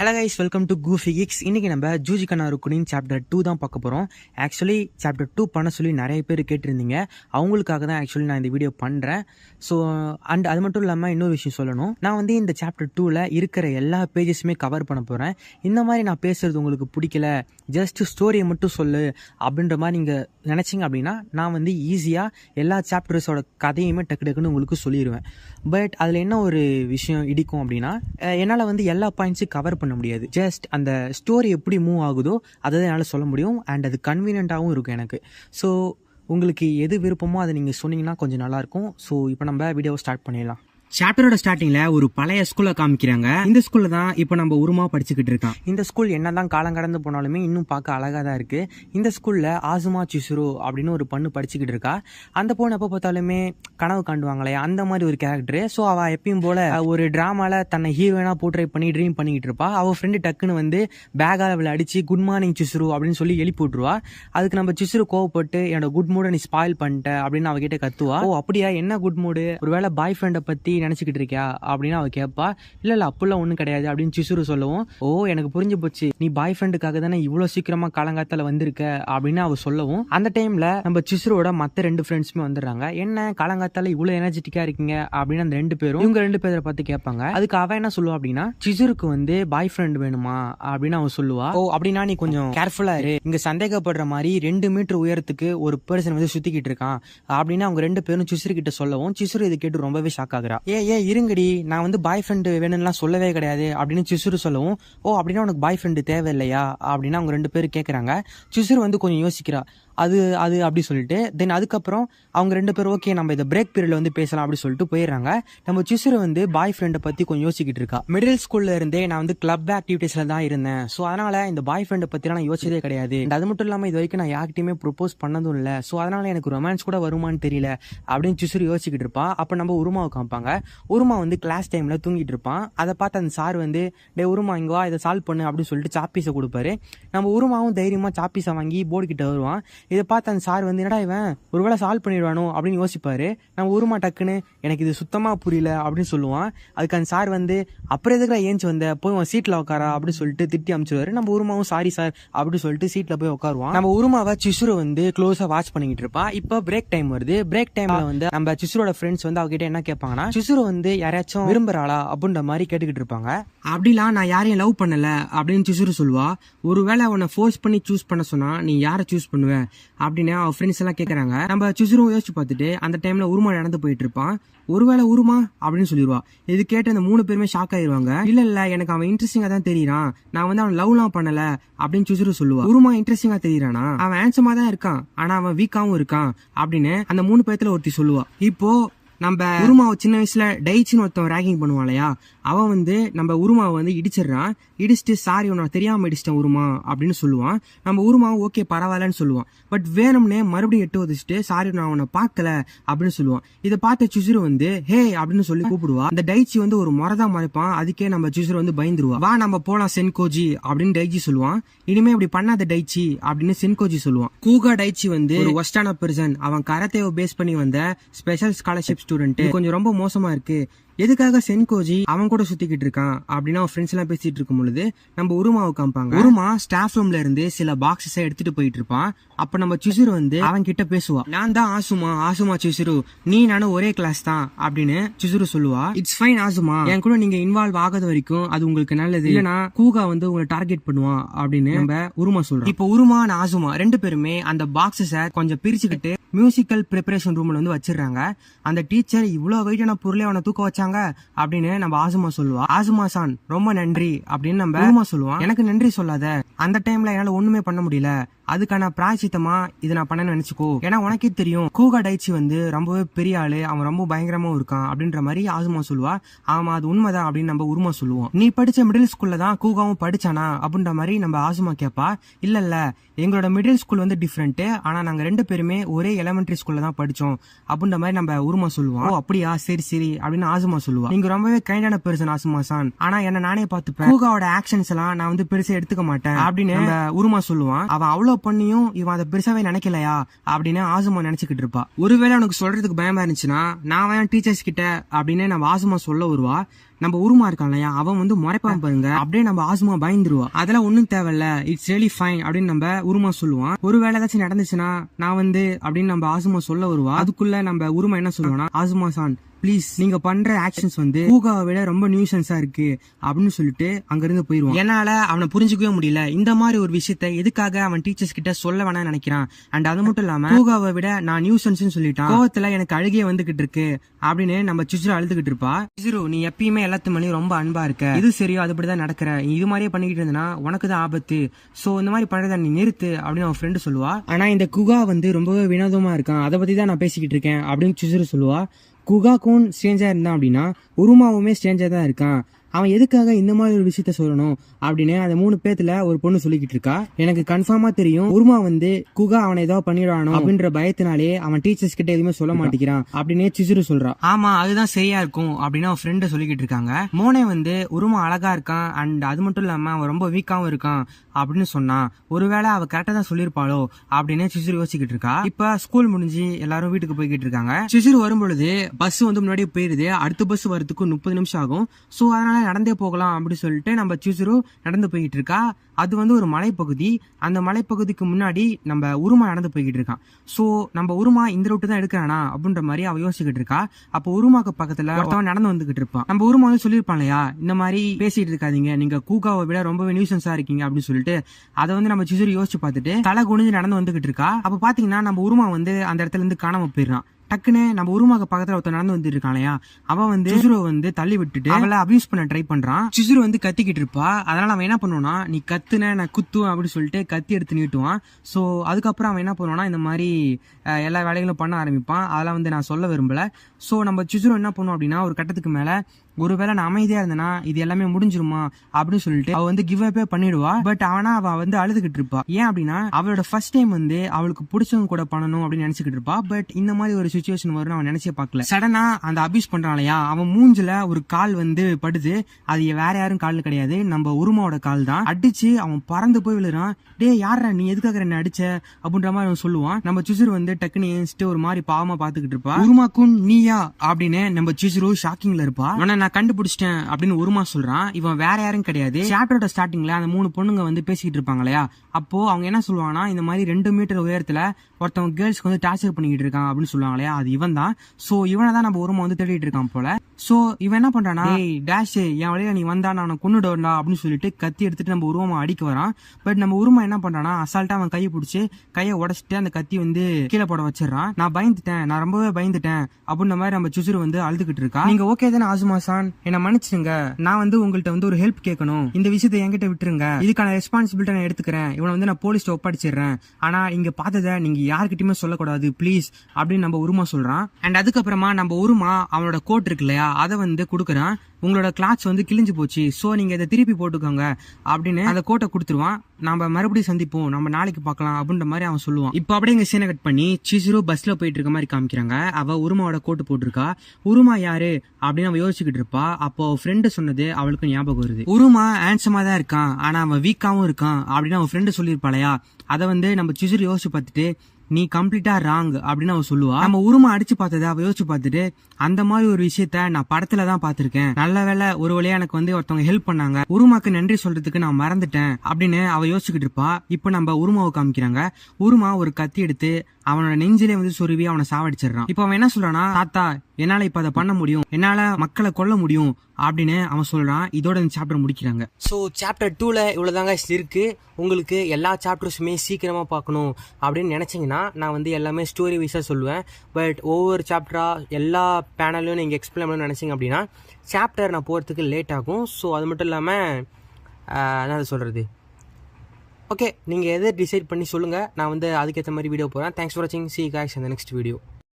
Hello guys welcome to Goofy Kicks இன்றைக்கி நம்ம ஜூஜி கண்ணாருக்குனின் chapter two தான் பார்க்க போகிறோம் ஆக்சுவலி சாப்டர் டூ பண்ண சொல்லி நிறைய பேர் கேட்டிருந்தீங்க. அவங்களுக்காக தான் ஆக்சுவலி நான் இந்த வீடியோ பண்ணுறேன் ஸோ அண்ட் அது மட்டும் இல்லாமல் இன்னொரு விஷயம் சொல்லணும். நான் வந்து இந்த சாப்டர் டூவில் இருக்கிற எல்லா பேஜஸுமே கவர் பண்ண போகிறேன் இந்த மாதிரி நான் பேசுகிறது உங்களுக்கு பிடிக்கல. ஜஸ்ட் ஸ்டோரியை மட்டும் சொல்லு அப்படின்ற மாதிரி நீங்கள் நினச்சிங்க அப்படின்னா நான் வந்து ஈஸியாக எல்லா சாப்டர்ஸோட கதையுமே டக்கு டக்குன்னு உங்களுக்கு சொல்லிடுவேன் பட் அதில் என்ன ஒரு விஷயம் இடிக்கும் அப்படின்னா என்னால் வந்து எல்லா பாயிண்ட்ஸும் கவர் பண்ண பண்ண முடியாது. ஜஸ்ட் அந்த ஸ்டோரி எப்படி மூவ் ஆகுதோ அதை தான் என்னால் சொல்ல முடியும். அண்ட் அது கன்வீனியண்ட்டாகவும் இருக்கும் எனக்கு. ஸோ உங்களுக்கு எது விருப்பமோ அதை நீங்கள் சொன்னீங்கன்னா கொஞ்சம் நல்லாயிருக்கும் ஸோ இப்போ நம்ம வீடியோவை ஸ்டார்ட் பண்ணிடலாம். சாப்டரோட ஸ்டார்டிங்ல ஒரு பழைய ஸ்கூல்ல காமிக்கிறாங்க. இந்த ஸ்கூல்ல தான் இப்போ நம்ம உருமா படிச்சுக்கிட்டு இருக்கான். இந்த ஸ்கூல் என்னதான் காலம் கடந்து போனாலுமே இன்னும் பார்க்க அழகாக தான் இருக்கு. இந்த ஸ்கூல்ல ஆசுமா சிசுரு அப்படின்னு ஒரு பொண்ணு படிச்சுக்கிட்டு இருக்கா. அந்த பொண்ணு எப்போ பார்த்தாலுமே கனவு காண்டுவாங்களே அந்த மாதிரி ஒரு கேரக்டர் ஸோ அவ எப்பயும் போல ஒரு டிராமால தன்னை ஹீரோயினா போர்ட்ரை பண்ணி ட்ரீம் பண்ணிக்கிட்டு இருப்பா. அவ ஃப்ரெண்டு டக்குன்னு வந்து பேகால அவளை அடிச்சு குட் மார்னிங் சிசுரு அப்படின்னு சொல்லி எழுப்பி விட்டுருவா. அதுக்கு நம்ம சிசுரு கோவப்பட்டு என்னோட குட் மூடை நீ ஸ்பாயில் பண்ணிட்ட அப்படின்னு அவகிட்ட கத்துவா. ஓ அப்படியா? என்ன குட் மூடு ஒருவேளை பாய் ஃப்ரெண்டை பத்தி நினச்சிக்கிட்டு இருக்கியா அப்படின்னு அவள் கேட்பா இல்ல இல்லை அப்படிலாம் ஒன்றும் கிடையாது அப்படின்னு சிசுரு சொல்லவும். ஓ எனக்கு புரிஞ்சு போச்சு. நீ பாய் ஃப்ரெண்டுக்காக தானே இவ்வளோ சீக்கிரமாக காலங்காத்தால வந்திருக்க? அப்படின்னு அவள் சொல்லவும். அந்த டைமில் நம்ம சிசுரோட மற்ற ரெண்டு ஃப்ரெண்ட்ஸுமே வந்துடுறாங்க. என்ன காலங்காத்தால இவ்வளோ எனர்ஜெட்டிக்காக இருக்கீங்க? அப்படின்னு அந்த ரெண்டு பேரும் இவங்க ரெண்டு பேரை பார்த்து கேட்பாங்க. அதுக்கு அவன் என்ன சொல்லுவா அப்படின்னா சிசுருக்கு வந்து பாய் ஃப்ரெண்ட் வேணுமா? அப்படின்னு அவன் சொல்லுவா. ஓ அப்படின்னா நீ கொஞ்சம் கேர்ஃபுல்லா இரு. இங்க சந்தேகப்படுற மாதிரி ரெண்டு மீட்டர் உயரத்துக்கு ஒரு பர்சன் வந்து சுத்திக்கிட்டு இருக்கான். அப்படின்னு அவங்க ரெண்டு பேரும் சிசுரு கிட்ட சொல்லவும் சிசுரு இதை கேட்டு ரொம்பவே ஷாக் ஆகுறா. ஏ ஏ இருங்கடி. நான் வந்து பாய் ஃப்ரெண்டு வேணும்லாம் சொல்லவே கிடையாது. அப்படின்னு சிசுரு சொல்லவும் ஓ அப்படின்னா உனக்கு பாய் ஃப்ரெண்டு தேவையில்லையா? அப்படின்னு அவங்க ரெண்டு பேரும் கேட்குறாங்க சிசுரு வந்து கொஞ்சம் யோசிக்கிறா. அது அது அப்படி சொல்லிட்டு தென் அதுக்கப்புறம் அவங்க ரெண்டு பேரும் ஓகே நம்ம இதை பிரேக் பீரியடில் வந்து பேசலாம் அப்படின்னு சொல்லிட்டு போயிடுறாங்க. நம்ம சிசுரு வந்து பாய் ஃப்ரெண்டை பற்றி கொஞ்சம் யோசிக்கிட்டு இருக்கா. மிடில் ஸ்கூல்ல இருந்தே நான் வந்து கிளப் ஆக்டிவிட்டீஸில் தான் இருந்தேன். ஸோ அதனால இந்த பாய் ஃப்ரெண்டை பற்றிலாம் நான் யோசிச்சதே கிடையாது. அது மட்டும் இல்லாமல் இது வரைக்கும் நான் யார்கிட்டயுமே ப்ரொப்போஸ் பண்ணதும் இல்லை. ஸோ அதனால எனக்கு ரொமான்ஸ் கூட வருமான்னு தெரியல அப்படின்னு சிசுரு யோசிக்கிட்டு இருப்பான் அப்போ நம்ம உருமாவை காமிப்பாங்க. உருமா வந்து கிளாஸ் டைமில் தூங்கிட்டு இருப்பான் அதை பார்த்து அந்த சார் வந்து டே உருமா இங்கே வா இதை சால்வ் பண்ணு அப்படின்னு சொல்லிட்டு சாப்பீஸை கொடுப்பாரு. நம்ம உருமாவும் தைரியமாக சாப்பீஸை வாங்கி போர்டு கிட்ட வருவான். இதை பார்த்து அந்த சார் வந்து என்னடா இவன்? ஒருவேளை சால்வ் பண்ணிடுவானோ? அப்படின்னு யோசிப்பாரு. நம்ம உருமா டக்குன்னு எனக்கு இது சுத்தமாக புரியல அப்படின்னு சொல்லுவான். அதுக்கு அந்த சார் வந்து அப்புறம் எதுக்குடா ஏஞ்சி வந்த? போய் உன் சீட்டில் உட்காரா அப்படின்னு சொல்லிட்டு திட்டி அமிச்சிருவாரு. நம்ம உருமாவும் சாரி சார் அப்படின்னு சொல்லிட்டு சீட்ல போய் உட்காருவான் நம்ம உருமாவை சிசுரு வந்து க்ளோஸா வாட்ச் பண்ணிக்கிட்டு இருப்பா. இப்போ பிரேக் டைம் வருது. பிரேக் டைம்ல வந்து நம்ம சிசுரோட ஃப்ரெண்ட்ஸ் வந்து அவகிட்ட என்ன கேட்பாங்கன்னா சிசுரு வந்து யாராச்சும் விரும்புறாளா? அப்படின்ற மாதிரி கேட்டுக்கிட்டு இருப்பாங்க. அப்படிலாம் நான் யாரையும் லவ் பண்ணல அப்படின்னு சிசுரு சொல்லுவா. ஒருவேளை உன்னை ஃபோர்ஸ் பண்ணி சூஸ் பண்ண சொன்னா நீ யாரை சூஸ் பண்ணுவ? அப்படின்னு அவன் ஃப்ரெண்ட்ஸ் எல்லாம் கேட்குறாங்க நம்ம சுசுரும் யோசிச்சு பார்த்துட்டு அந்த டைம்ல உருமா நடந்து போயிட்டு இருப்பான். ஒருவேளை உருமா? அப்படின்னு சொல்லிடுவா இது கேட்டு அந்த மூணு பேருமே ஷாக் ஆயிருவாங்க. இல்ல இல்ல எனக்கு அவன் இன்ட்ரெஸ்டிங்கா தான் தெரியறான். நான் வந்து அவன் லவ்லாம் பண்ணல அப்படின்னு சுசுரு சொல்லுவா. உருமா இன்ட்ரெஸ்டிங்கா தெரியறானா? அவன் ஆன்சமா தான் இருக்கான். ஆனா அவன் வீக்காவும் இருக்கான் அப்படின்னு அந்த மூணு பேர்த்துல ஒருத்தி சொல்லுவா. இப்போ நம்ம உருமாவை சின்ன வயசுல டைச்சின்னு ஒருத்தன் ரேகிங் பண்ணுவான் இல்லையா? அவன் வந்து நம்ம உருமாவை வந்து இடிச்சிடுறான். இடிச்சிட்டு சாரி உன்னை தெரியாம இடிச்சிட்டேன் உருமா அப்படின்னு சொல்லுவான். நம்ம உருமாவும் ஓகே பரவாயில்லன்னு சொல்லுவான். பட் வேணும்னே மறுபடியும் எட்டு வச்சுட்டு சாரி நான் உன்னை பார்க்கல அப்படின்னு சொல்லுவான். இதை பார்த்த சுசுரு வந்து ஹே அப்படின்னு சொல்லி கூப்பிடுவா. அந்த டைச்சி வந்து ஒரு முறைதான் மறைப்பான். அதுக்கே நம்ம சுசுரு வந்து பயந்துருவா. வா நம்ம போலாம் சென்கோஜி அப்படின்னு டைச்சி சொல்லுவான். இனிமே இப்படி பண்ணாத டைச்சி அப்படின்னு சென்கோஜி சொல்லுவான். கூகா டைச்சி வந்து ஒரு ஒஸ்டான பெர்சன் அவன் கரத்தேவை பேஸ் பண்ணி வந்த ஸ்பெஷல் ஸ்காலர்ஷிப் ஸ்டூடெண்ட் கொஞ்சம் ரொம்ப மோசமா இருக்கு. எதுக்காக சென்கோஜி அவன் கூட சுத்திக்கிட்டு இருக்கான் அப்படின்னு அவன் ஃப்ரெண்ட்ஸ் எல்லாம் பேசிட்டு இருக்கும் பொழுது நம்ம உருமாவை காமிப்பாங்க. உருமா ஸ்டாஃப் ரூம்ல இருந்து சில பாக்ஸஸ் எடுத்துட்டு போயிட்டு இருப்பான். அப்ப நம்ம சிசுரு வந்து அவன் கிட்ட பேசுவா. நான் தான் ஆசுமா. ஆசுமா சிசுரு நீ நானும் ஒரே கிளாஸ் தான் அப்படின்னு சிசுரு சொல்லுவா. It's fine ஆசுமா. என் கூட நீங்க இன்வால்வ் ஆகாத வரைக்கும் அது உங்களுக்கு நல்லது. இல்லனா கூகா வந்து உங்களை டார்கெட் பண்ணுவான் அப்படின்னு நம்ம உருமா சொல்றோம் இப்போ உருமா நான் ஆசுமா ரெண்டு பேருமே அந்த பாக்ஸஸ கொஞ்சம் பிரிச்சுக்கிட்டு மியூசிக்கல் ப்ரிப்பரேஷன் ரூம்ல வந்து வச்சிடுறாங்க. அந்த டீச்சர் இவ்வளவு வெயிட்டான பொருளை அவனை தூக்க வச்சாங்க அப்படின்னு நம்ம ஆசுமா சொல்லுவா. ஆசுமா சான் ரொம்ப நன்றி அப்படின்னு நம்ம உருமா சொல்லுவான் எனக்கு நன்றி சொல்லாத. அந்த டைம்ல என்னால ஒண்ணுமே பண்ண முடியல. அதுக்கான பிராச்சித்தமா இதை நான் பண்ண நினைச்சுக்கோ. ஏன்னா உனக்கே தெரியும் கூகா டைச்சி வந்து ரொம்பவே பெரிய ஆளு அவன் ரொம்ப பயங்கரமா இருக்கான் அப்படின்ற மாதிரி ஆசுமா சொல்லுவா. ஆமா அது உண்மைதான் அப்படின்னு நம்ம உருமா சொல்லுவோம். நீ படிச்ச மிடில் ஸ்கூல்ல தான் கூகாவும் படிச்சானா அப்படின்ற மாதிரி நம்ம ஆசுமா கேட்பா இல்ல இல்ல எங்களோட மிடில் ஸ்கூல் வந்து டிஃப்ரெண்ட் ஆனா நாங்க ரெண்டு பேருமே ஒரே எலமெண்ட்ரி ஸ்கூல்ல தான் படிச்சோம் அப்படின்ற மாதிரி நம்ம உருமா சொல்லுவோம். ஓ அப்படியா? சரி சரி அப்படின்னு ஆசுமா சொல்லுவா. நீங்க ரொம்பவே கைண்டான பெருசன் ஆசுமா சான். ஆனா என்ன நானே பார்த்துப்பேன். கூகாவோட ஆக்ஷன்ஸ் எல்லாம் நான் வந்து பெருசா எடுத்துக்க மாட்டேன் அப்படின்னு உருமா சொல்லுவான். அவன் அவ்வளவு பண்ணியும் இவன் அதை பெருசாவே நினைக்கலையா அப்படின்னு ஆசுமா நினைச்சுக்கிட்டு இருப்பா. ஒருவேளை உனக்கு சொல்றதுக்கு பயமா இருந்துச்சுன்னா நான் வேணா டீச்சர்ஸ் கிட்ட அப்படின்னு நம்ம ஆசுமா சொல்ல வருவா. நம்ம உருமா இருக்கான் இல்லையா? அவன் வந்து முறைப்பான் பாருங்க. அப்படியே நம்ம ஆசுமா பயந்துருவா. அதெல்லாம் ஒண்ணும் தேவையில்ல. இட்ஸ் ரியலி ஃபைன் அப்படின்னு நம்ம உருமா சொல்லுவான். ஒருவேளை ஏதாச்சும் நடந்துச்சுன்னா நான் வந்து அப்படின்னு நம்ம ஆசுமா சொல்ல வருவா. அதுக்குள்ள நம்ம உருமா என்ன சொல்லுவானா ஆசுமா சான் ப்ளீஸ் நீங்க பண்ற ஆக்ஷன்ஸ் வந்து பூகாவை விட ரொம்ப நியூசன்ஸா இருக்கு அப்படின்னு சொல்லிட்டு அங்கிருந்து போயிருவான். என்னால அவனை புரிஞ்சுக்கவே முடியல. இந்த மாதிரி ஒரு விஷயத்த எதுக்காக அவன் டீச்சர்ஸ் கிட்ட சொல்ல வேணாம் நினைக்கிறான்? அண்ட் அது மட்டும் இல்லாம பூகாவை விட நான் நியூசன்ஸ் சொல்லிட்டான். கோவத்துல எனக்கு அழுகே வந்துகிட்டு இருக்கு அப்படின்னு நம்ம சுஜிரோ அழுதுகிட்டு இருப்பா. சுஜிரோ நீ எப்பயுமே எல்லாத்து மேலயும் ரொம்ப அன்பா இருக்க. இது சரியோ அதுபடிதான் நடக்கிற. நீ இது மாதிரியே பண்ணிக்கிட்டு இருந்தனா உனக்கு தான் ஆபத்து. சோ இந்த மாதிரி பண்றத நீ நிறுத்து அப்படின்னு அவன் ஃப்ரெண்டு சொல்லுவா. ஆனா இந்த குகா வந்து ரொம்பவே வினோதமா இருக்கான். அதை பத்தி தான் நான் பேசிக்கிட்டு இருக்கேன் அப்படின்னு சுஜிரோ சொல்லுவா. குகாக்கும் ஸ்ட்ரேஞ்சாக இருந்தான் அப்படின்னா உருமாவுமே ஸ்ட்ரேஞ்சாக தான் இருக்கான். அவன் எதுக்காக இந்த மாதிரி ஒரு விஷயத்த சொல்லணும் அப்படின்னு அந்த மூணு பேத்துல ஒரு பொண்ணு சொல்லிக்கிட்டு இருக்கா. எனக்கு கன்ஃபார்மா தெரியும். உருமா வந்து குகா அவனை ஏதோ பண்ணிடுவானோ அப்படின்ற பயத்தினாலே அவன் டீச்சர்ஸ் கிட்ட எதுவுமே சொல்ல மாட்டேங்கிறான் அப்படின்னு சிசுரு சொல்றான் ஆமா அதுதான் சரியா இருக்கும் அப்படின்னு அவன் ஃப்ரெண்டு சொல்லிக்கிட்டு இருக்காங்க. மோனே வந்து உருமா அழகா இருக்கான் அண்ட் அது மட்டும் இல்லாம அவன் ரொம்ப வீக்காவும் இருக்கான் அப்படின்னு சொன்னான் ஒருவேளை அவ கரெக்டா தான் சொல்லியிருப்பாளோ அப்படின்னு சிசுரு யோசிக்கிட்டு இருக்கா. இப்ப ஸ்கூல் முடிஞ்சு எல்லாரும் வீட்டுக்கு போய்கிட்டு இருக்காங்க. சிசுரு வரும்பொழுது பஸ் வந்து முன்னாடி போயிருது. அடுத்த பஸ் வரதுக்கு முப்பது நிமிஷம் ஆகும். சோ அதனால நடந்தே போகலாம் அப்படின்னு சொல்லிட்டு நம்ம சிசுரு நடந்து போய்கிட்டு இருக்கா. அது வந்து ஒரு மலைப்பகுதி. அந்த மலைப்பகுதிக்கு முன்னாடி நம்ம உருமா நடந்து போய்கிட்டு இருக்கான் சோ நம்ம உருமா இந்த ரூட்டு தான் எடுக்கிறானா அப்படின்ற மாதிரி அவ யோசிச்சுக்கிட்டு இருக்கா. அப்போ உருமாக்கு பக்கத்துல ஒருத்தவன் நடந்து வந்துகிட்டு இருப்பான். நம்ம உருமா வந்து சொல்லியிருப்பான் இல்லையா? இந்த மாதிரி பேசிட்டு இருக்காதீங்க. நீங்க கூகாவை விட ரொம்பவே நியூசன்ஸா இருக்கீங்க அப்படின்னு சொல்லிட்டு அதை வந்து நம்ம சிசுரி யோசிச்சு பார்த்துட்டு தலை குனிஞ்சு நடந்து வந்துகிட்டு இருக்கா. அப்ப பாத்தீங்கன்னா நம்ம உருமா வந்து அந்த இடத்துல இருந்து காணாம போயிடுறான். டக்குன்னு நம்ம உருமாக பக்கத்துல ஒருத்தன் நடந்து வந்துட்டு இருக்கான் இல்லையா அவன் வந்து சிசுரு வந்து தள்ளி விட்டுட்டு அவளை அபியூஸ் பண்ண ட்ரை பண்றான். சிசுரு வந்து கத்திக்கிட்டு இருப்பா. அதனால அவன் என்ன பண்ணுவானா நீ கத்துன நான் குத்துவேன் அப்படின்னு சொல்லிட்டு கத்தி எடுத்து நீட்டுவான். சோ அதுக்கப்புறம் அவன் என்ன பண்ணுவானா இந்த மாதிரி எல்லா வேலைகளும் பண்ண ஆரம்பிப்பான். அதெல்லாம் வந்து நான் சொல்ல விரும்பல. சோ நம்ம சிசுரு என்ன பண்ணுவோம் அப்படின்னா ஒரு கட்டத்துக்கு மேல ஒருவேளை நான் அமைதியா இருந்தேனா இது எல்லாமே முடிஞ்சிருமா அப்படின்னு சொல்லிட்டு அவ வந்து கிவ் அப்பே பண்ணிடுவா. பட் ஆனா அவ வந்து அழுதுகிட்டு இருப்பா. ஏன் அப்படின்னா அவளோட ஃபர்ஸ்ட் டைம் வந்து அவளுக்கு பிடிச்சவங்க கூட பண்ணணும் அப்படின்னு நினைச்சுக்கிட்டு இருப்பா. பட் இந்த மாதிரி ஒரு சுச்சுவேஷன் வரும் அவன் நினைச்சே பார்க்கல. சடனா அந்த அபியூஸ் பண்றான் இல்லையா அவன் மூஞ்சில ஒரு கால் வந்து படுது. அது வேற யாரும் கால் கிடையாது. நம்ம உருமாவோட கால் தான். அடிச்சு அவன் பறந்து போய் விழுறான். டே யாரா நீ? எதுக்காக என்ன அடிச்ச? அப்படின்ற மாதிரி அவன் சொல்லுவான். நம்ம சுசுர் வந்து டக்குன்னு ஏஞ்சிட்டு ஒரு மாதிரி பாவமா பாத்துக்கிட்டு இருப்பா. உருமாக்கும் நீயா? அப்படின்னு நம்ம சுசுரு ஷாக்கிங்ல இருப்பா. உன்னை நான் கண்டுபிடிச்சிட்டேன் அப்படின்னு ஒருமா சொல்றான். இவன் வேற யாரும் கிடையாது. சாப்டரோட ஸ்டார்டிங்ல அந்த மூணு பொண்ணுங்க வந்து பேசிக்கிட்டு இருப்பாங்க இல்லையா? அப்போ அவங்க என்ன சொல்லுவாங்கன்னா இந்த மாதிரி ரெண்டு மீட்டர் உயரத்துல ஒருத்தவங்க கேர்ள்ஸ்க்கு வந்து டார்ச்சர் பண்ணிக்கிட்டு இருக்கான் அப்படின்னு சொல்லுவாங்க இல்லையா? அது இவன் தான் சோ இவனை தான் நம்ம உருமா வந்து தேடிட்டு இருக்கான் போல. சோ இவன் என்ன பண்றானா "ஏய், டேஷ் என் வழியில நீ வந்தா நான் அவனை கொண்டுடுவேன்டா அப்படின்னு சொல்லிட்டு கத்தி எடுத்துட்டு நம்ம உருவமா அடிக்க வரான். பட் நம்ம உருமா என்ன பண்றானா அசால்ட்டா அவன் கையை பிடிச்சி கையை உடைச்சிட்டு அந்த கத்தி வந்து கீழே போட வச்சிடறான். நான் பயந்துட்டேன் நான் ரொம்பவே பயந்துட்டேன் அப்படின்ற மாதிரி நம்ம சுசுரு வந்து அழுதுகிட்டு இருக்கா. நீங்க ஓகே தானே ஆசுமா சான்? என்ன மன்னிச்சிருங்க நான் வந்து உங்கள்ட்ட வந்து ஒரு ஹெல்ப் கேட்கணும். இந்த விஷயத்தை என்கிட்ட விட்டுருங்க. இதுக்கான ரெஸ்பான்சிபிலிட்டி நான் எடுத்துக்கிறேன். இவனை வந்து நான் போலீஸ்ட்டு ஒப்படைச்சிடுறேன். ஆனால் இங்கே பார்த்ததை நீங்கள் யார்கிட்டயுமே சொல்லக்கூடாது ப்ளீஸ் அப்படின்னு நம்ம உருமா சொல்கிறான் அண்ட் அதுக்கப்புறமா நம்ம உருமா அவனோட கோட் இருக்கு இல்லையா அதை வந்து கொடுக்குறான். உங்களோட கிளாத்ஸ் வந்து கிழிஞ்சு போச்சு. ஸோ நீங்கள் இதை திருப்பி போட்டுக்கோங்க அப்படின்னு அந்த கோட்டை கொடுத்துருவான். நம்ம மறுபடியும் சந்திப்போம். நம்ம நாளைக்கு பார்க்கலாம் அப்படின்ற மாதிரி அவன் சொல்லுவான். இப்போ அப்படியே எங்கள் சீனை கட் பண்ணி சிசுரு பஸ்ஸில் போயிட்டு இருக்க மாதிரி காமிக்கிறாங்க. அவள் உருமாவோட கோட்டு போட்டிருக்கா. உருமா யாரு? அப்படின்னு அவன் யோசிச்சுக்கிட்டு இருப்பா. அப்போ ஃப்ரெண்டு சொன்னது அவளுக்கு ஞாபகம் வருது. உருமா ஹேண்ட்ஸமாக தான் இருக்கான். ஆனால் அவன் வீக்காகவும் இருக்கான் அப்படின்னு அவன் ஃப்ரெண்டு சொல்லியிருப்பாளையா? அதை வந்து நம்ம சிசுரு யோசிச்சு பார்த்துட்டு நீ கம்ப்ளீட்டா ராங் அப்படின்னு அவ சொல்லுவா. நம்ம உருமா அடிச்சு பார்த்ததை அவ யோசிச்சு பார்த்துட்டு அந்த மாதிரி ஒரு விஷயத்த நான் படத்துல தான் பாத்திருக்கேன் நல்ல வேளை ஒரு வழியா எனக்கு வந்து ஒருத்தவங்க ஹெல்ப் பண்ணாங்க. உருமாக்கு நன்றி சொல்றதுக்கு நான் மறந்துட்டேன் அப்படின்னு அவ யோசிச்சுக்கிட்டு இருப்பா. இப்போ நம்ம உருமாவை காமிக்கிறாங்க. உருமா ஒரு கத்தி எடுத்து அவனோட நெஞ்சிலே வந்து சொருவி அவனை சாவடிச்சிடுறான். இப்போ அவன் என்ன சொல்றானா தாத்தா என்னால இப்ப அதை பண்ண முடியும்? என்னால மக்களை கொல்ல முடியும்? அப்படின்னு அவன் சொல்றான். இதோட இந்த சாப்டர் முடிக்கிறாங்க. ஸோ சாப்டர் டூல இவ்வளவுதாங்க இருக்கு. உங்களுக்கு எல்லா சாப்டர்ஸுமே சீக்கிரமா பார்க்கணும் அப்படின்னு நினைச்சீங்கன்னா நான் வந்து எல்லாமே ஸ்டோரி வைஸா சொல்லுவேன். பட் ஒவ்வொரு சாப்டரா எல்லா பேனலையும் நீங்க எக்ஸ்பிளைன் பண்ணணும்னு நினைச்சிங்க அப்படின்னா சாப்டர் நான் போறதுக்கு லேட் ஆகும். ஸோ அது மட்டும் இல்லாம ஆஹ், என்ன சொல்றது? ஓகே நீங்கள் எதை டிசைட் பண்ணி சொல்லுங்கள் நான் வந்து அதுக்கேற்ற மாதிரி வீடியோ போகிறேன் தேங்க்ஸ் ஃபார் வாட்சிங் சி காய்ஸ் அந்த நெக்ஸ்ட் வீடியோ